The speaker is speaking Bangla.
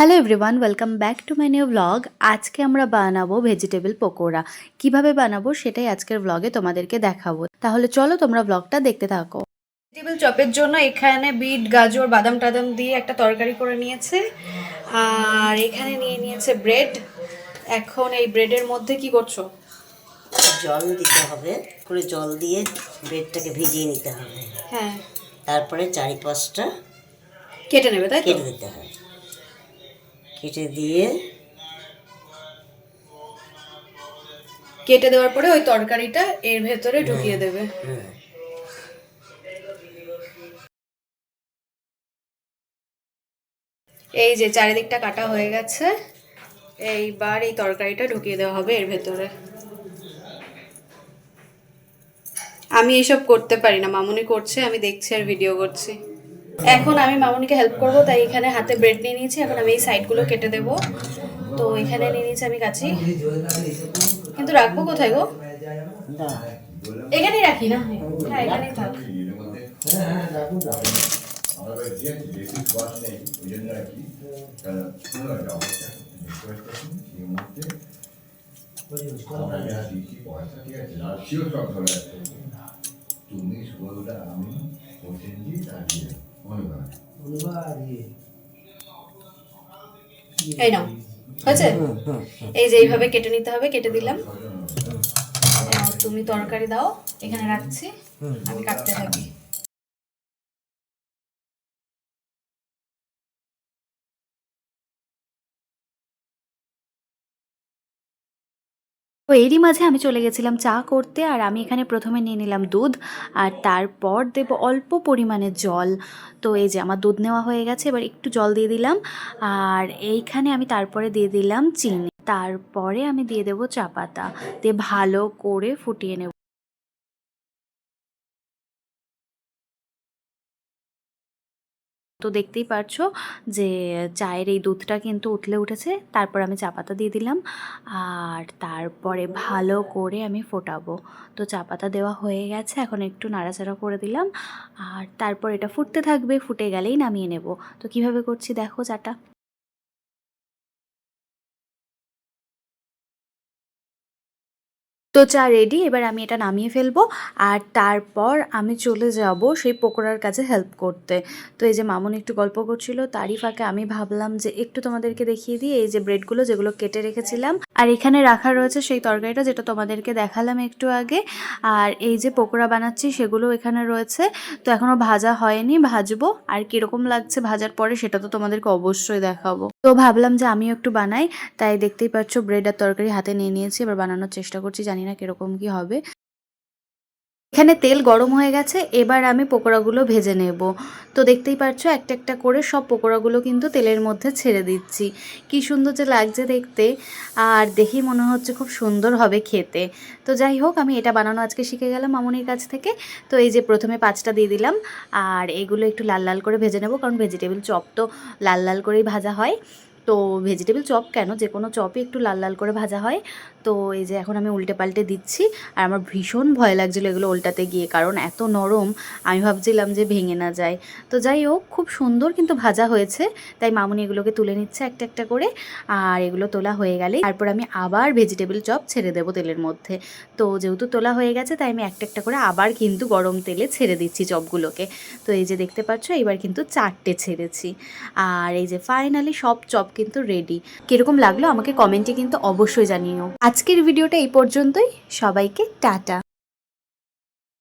Hello everyone welcome back to my new blog আজকে আমরা বানাবো ভেজিটেবল পকোড়া। কীভাবে বানাবো সেটাই আজকের ব্লগে তোমাদেরকে দেখাবো। তাহলে চলো তোমরা ব্লগটা দেখতে থাকো। ভেজিটেবল চপের জন্য এখানে বিট গাজর বাদাম টাদাম দিয়ে একটা তরকারি করে নিয়েছে। আর এখানে নিয়ে নিয়েছে ব্রেড এখন এই ব্রেডের মধ্যে কি করছ? জল দিতে হবে। করে জল দিয়ে ব্রেডটাকে ভিজিয়ে নিতে হবে। হ্যাঁ। তারপরে চারিপাশটা কেটে নেবে তাই কেটে দিতে হবে। কেটে দিয়ে কেটে দেওয়ার পরে ওই তরকারিটা এর ভেতরে ঢুকিয়ে দেবে। এই যে চারিদিকটা কাটা হয়ে গেছে এইবার এই তরকারিটা ঢুকিয়ে দেওয়া হবে এর ভেতরে। আমি এইসব করতে পারি না মামুনি করছে আমি দেখছি আর ভিডিও করছি। এখন আমি মামুনিকে হেল্প করব, তাই এখানে হাতে ব্রেড নিয়ে নিয়েছি, এখন আমি এই সাইডগুলো কেটে দেব। তো এখানে নিয়ে নিয়েছি আমি কাছি কিন্তু রাখব কোথায় গো? এখানেই রাখি না? হ্যাঁ এখানেই থাক। এই নাও হয়েছে? এই যে এইভাবে কেটে নিতে হবে কেটে দিলাম। তুমি তরকারি দাও এখানে রাখছি। আমি কাটতে থাকি। তো এরই মাঝে আমি চলে গেছিলাম চা করতে আর আমি এখানে প্রথমে নিয়ে নিলাম দুধ আর তারপর দেব অল্প পরিমাণে জল। তো এই যে আমার দুধ নেওয়া হয়ে গেছে, এবার একটু জল দিয়ে দিলাম আর এইখানে আমি তারপরে দিয়ে দিলাম চিনি। তারপরে আমি দিয়ে দেবো চা পাতা। দিয়ে ভালো করে ফুটিয়ে নেব। তো দেখতেই পারছ যে চায়ের এই দুধটা কিন্তু উঠলে উঠেছে, তারপর আমি চা পাতা দিয়ে দিলাম আর তারপরে ভালো করে আমি ফোটাবো। তো চা পাতা দেওয়া হয়ে গেছে, এখন একটু নাড়াচাড়া করে দিলাম আর তারপর এটা ফুটতে থাকবে, ফুটে গেলেই নামিয়ে নেব। তো কীভাবে করছি দেখো চাটা। তো চা রেডি এবার আমি এটা নামিয়ে ফেলব। আর তারপর আমি চলে যাব সেই পকোড়ার কাছে হেল্প করতে। তো এই যে মামুন একটু গল্প করছিল, তারই ফাঁকে আমি ভাবলাম যে একটু তোমাদেরকে দেখিয়ে দিই এই যে ব্রেডগুলো যেগুলো কেটে রেখেছিলাম। আর এখানে রাখা রয়েছে সেই তরকারিটা যেটা তোমাদেরকে দেখালাম একটু আগে। আর এই যে পকোড়া বানাচ্ছি সেগুলো এখানে রয়েছে। তো এখনও ভাজা হয়নি, ভাজবো। আর কীরকম লাগছে ভাজার পরে সেটা তো তোমাদেরকে অবশ্যই দেখাবো। তো ভাবলাম যে আমিও একটু বানাই। তাই দেখতেই পাচ্ছ ব্রেড আর তরকারি হাতে নিয়ে নিয়েছি, এবার বানানোর চেষ্টা করছি জানি না কীরকম কি হবে। এখানে তেল গরম হয়ে গেছে, এবার আমি পকোড়াগুলো ভেজে নেব। তো দেখতেই পাচ্ছ একটা একটা করে সব পকোড়াগুলো কিন্তু তেলের মধ্যে ছেড়ে দিচ্ছি। কি সুন্দর যে লাগছে দেখতে, আর দেখেই মনে হচ্ছে খুব সুন্দর হবে খেতে। তো যাই হোক, আমি এটা বানানো আজকে শিখে গেলাম মামনির কাছ থেকে। তো এই যে প্রথমে পাঁচটা দিয়ে দিলাম, আর এগুলো একটু লাল লাল করে ভেজে নেব, কারণ ভেজিটেবল চপ তো লাল লাল করেই ভাজা হয়। তো ভেজিটেবল চপ কেন? যে কোনো চপই একটু লাল লাল করে ভাজা হয়। তো এই যে এখন আমি উল্টে পাল্টে দিচ্ছি আর আমার ভীষণ ভয় লাগছিল এগুলো উল্টাতে গিয়ে, কারণ এত নরম, আমি ভাবছিলাম যে ভেঙে না যায়। তো যাই হোক, খুব সুন্দর কিন্তু ভাজা হয়েছে। তাই মামুনি এগুলোকে তুলে নিচ্ছে একটা একটা করে। আর এগুলো তোলা হয়ে গেলে তারপর আমি আবার ভেজিটেবল চপ ছেড়ে দেবো তেলের মধ্যে। তো যেহেতু তোলা হয়ে গেছে, তাই আমি একটা একটা করে আবার কিন্তু গরম তেলে ছেড়ে দিচ্ছি চপগুলোকে তো এই যে দেখতে পাচ্ছ এবার কিন্তু চারটে ছেড়েছি। আর এই যে ফাইনালি সব চপ কিন্তু রেডি কীরকম লাগল আমাকে কমেন্টে কিন্তু অবশ্যই জানিও। আজকের ভিডিওটা এই পর্যন্তই। সবাইকে টাটা।